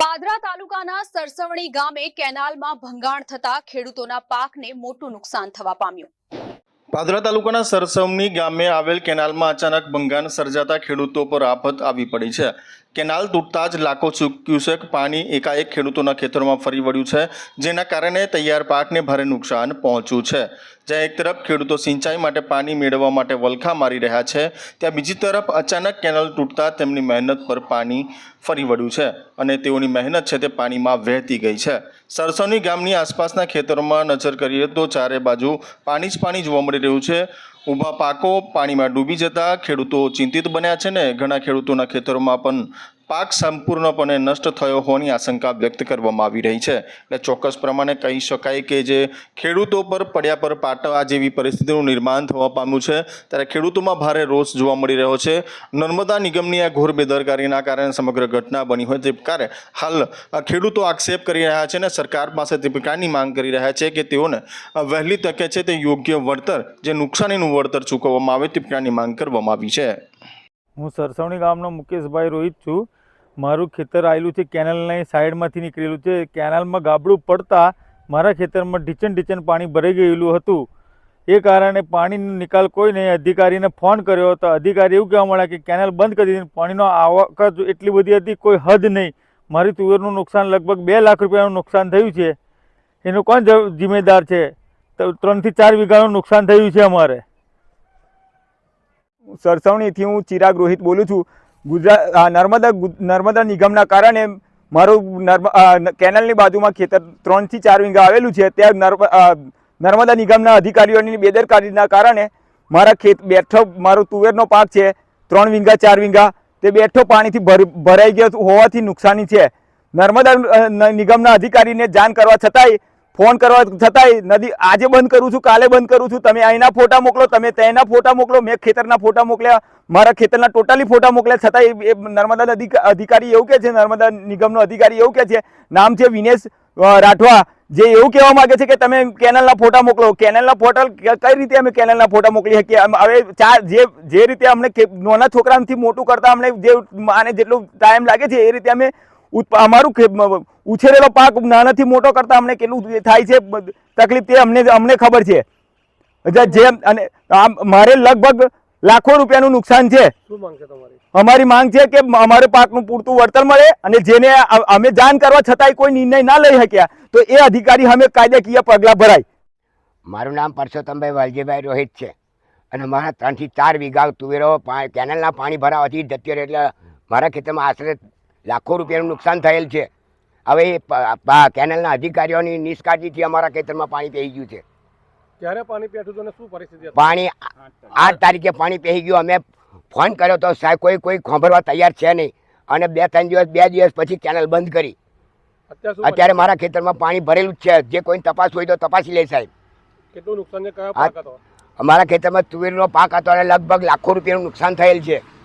પાદરા તાલુકાના સરસવણી ગામે કેનાલમાં ભંગાણ થતા ખેડૂતોના પાકને મોટું નુકસાન થવા પામ્યું. પાદરા તાલુકાના સરસવણી ગામે આવેલ કેનાલમાં અચાનક ભંગાણ સર્જાતા ખેડૂતો પર આફત આવી પડી છે. કેનાલ તૂટતા જ લાખો ક્યુસેક પાણી એકાએક ખેડૂતોના ખેતરોમાં ફરી વળ્યું છે, જેના કારણે તૈયાર પાકને ભારે નુકસાન પહોંચ્યું છે. જ્યાં એક તરફ ખેડૂતો સિંચાઈ માટે પાણી મેળવવા માટે વલખા મારી રહ્યા છે, ત્યાં બીજી તરફ અચાનક કેનાલ તૂટતા તેમની મહેનત પર પાણી ફરી વળ્યું છે અને તેઓની મહેનત છે તે પાણીમાં વહેતી ગઈ છે. સરસવની ગામની આસપાસના ખેતરોમાં નજર કરીએ તો ચારે બાજુ પાણી જ પાણી જોવા મળી રહ્યું છે. ઊભા પાકો પાણીમાં ડૂબી જતા ખેડૂતો ચિંતિત બન્યા છે ને ઘણા ખેડૂતોના ખેતરોમાં પણ પાક સંપૂર્ણપણે નષ્ટ થયો હોવાની આશંકા વ્યક્ત કરવામાં આવી રહી છે. એટલે ચોક્કસ પ્રમાણે કહી શકાય કે જે ખેડૂતો પર પડ્યા પર પાટવા જેવી પરિસ્થિતિનું નિર્માણ થવા પામ્યું છે. ત્યારે ખેડૂતોમાં ભારે રોષ જોવા મળી રહ્યો છે. નર્મદા નિગમની આ ઘોર બેદરકારીના કારણે સમગ્ર ઘટના બની હોય તે પ્રકારે હાલ ખેડૂતો આક્ષેપ કરી રહ્યા છે અને સરકાર પાસે તે પ્રકારની માંગ કરી રહ્યા છે કે તેઓને વહેલી તકે છે તે યોગ્ય વળતર, જે નુકસાનીનું વળતર ચૂકવવામાં આવે તે પ્રકારની માંગ કરવામાં આવી છે. હું સરસવણી ગામનો મુકેશભાઈ રોહિત છું. મારું ખેતર આવેલું છે કેનાલની સાઈડમાંથી નીકળેલું છે. કેનાલમાં ગાબડું પડતા મારા ખેતરમાં ઢીચણ ઢીચણ પાણી ભરાઈ ગયેલું હતું. એ કારણે પાણીનો નિકાલ કોઈ નહીં અધિકારીને ફોન કર્યો તો અધિકારી એવું કહેવા મળ્યા કે કેનાલ બંધ કરી દીધી. પાણીનો આવક એટલી બધી હતી, કોઈ હદ નહીં. મારી તુવેરનું નુકસાન લગભગ બે લાખ રૂપિયાનું નુકસાન થયું છે. એનું કોણ જિમ્મેદાર છે? તો ત્રણથી ચાર વીઘાનું નુકસાન થયું છે અમારે. સરસવણીથી હું ચિરાગ રોહિત બોલું છું. ગુજરાત નર્મદા નર્મદા નિગમના કારણે મારું કેનાલની બાજુમાં ખેતર ત્રણથી ચાર વીંગા આવેલું છે. ત્યાં નર્મદા નિગમના અધિકારીઓની બેદરકારીના કારણે મારા ખેત, બેઠો મારો તુવેરનો પાક છે, ત્રણ વીંગા, ચાર વીંગા, તે બેઠો પાણીથી ભર, ભરાઈ ગયો હોવાથી નુકસાની છે. નર્મદા નિગમના અધિકારીને જાણ કરવા છતાંય ફોન કરવા છતાંય નદી આજે બંધ કરું છું, કાલે બંધ કરું છું. તમે અહીંના ફોટા મોકલો, તમે તેના ફોટા મોકલો, મેં ખેતરના ફોટા મોકલ્યા, મારા ખેતરના ટોટલી ફોટા મોકલ્યા. છતાંય એ નર્મદા નદી અધિકારી એવું કહે છે, નર્મદા નિગમનો અધિકારી એવું કહે છે, નામ છે વિનેશ રાઠવા. જે એવું કહેવા માંગે છે કે તમે કેનલના ફોટા મોકલો. કેનલના ફોટા કઈ રીતે અમે કેનલના ફોટા મોકલી શકીએ? હવે ચાર જે જે રીતે અમને નાના છોકરાથી મોટું કરતા અમને જે આને જેટલું ટાઈમ લાગે છે, એ રીતે અમે અમારું ઉછેરેલો પાક નાનાથી મોટો કરતા અમને કેટલું થાય છે? તકલીફ તે અમને અમને ખબર છે. જે જે- અને આમ મારે લગભગ લાખો રૂપિયાનું નુકસાન છે. અમારી માંગ છે કે અમારે પાકનું પૂરતું વળતર મળે અને જેને અમે જાણ કરવા છતાંય કોઈ નિર્ણય ના લઈ શક્યા તો એ અધિકારી અમે કાયદાકીય પગલાં ભરાય. મારું નામ પરસોત્તમભાઈ વાલજીભાઈ રોહિત છે અને મારા ત્રણથી ચાર વીઘા તુવેરો કેનાલના પાણી ભરાવાથી જતી એટલે મારા ખેતરમાં આશરે લાખો રૂપિયાનું નુકસાન થયેલ છે. હવે પ- અધિકારીઓની નિષ્કાળજીથી અમારા ખેતરમાં પાણી પહી ગયું છે. ક્યારે પાણી પેઠું તો શું પરિસ્થિતિ પાણી આઠ તારીખે પાણી પહી ગયું. અમે ફોન કર્યો તો સાહેબ કોઈ કોઈ ખોંભરવા તૈયાર છે નહીં. અને બે ત્રણ દિવસ બે દિવસ પછી કેનલ બંધ કરી. અત્યારે મારા ખેતરમાં પાણી ભરેલું જ છે. જે કોઈ તપાસ હોય તો તપાસી લે સાહેબ. કેટલું નુકસાન છે? કયો પાક હતો? અમારા ખેતરમાં તુવેરનો પાક હતો અને લગભગ લાખો રૂપિયાનું નુકસાન થયેલ છે.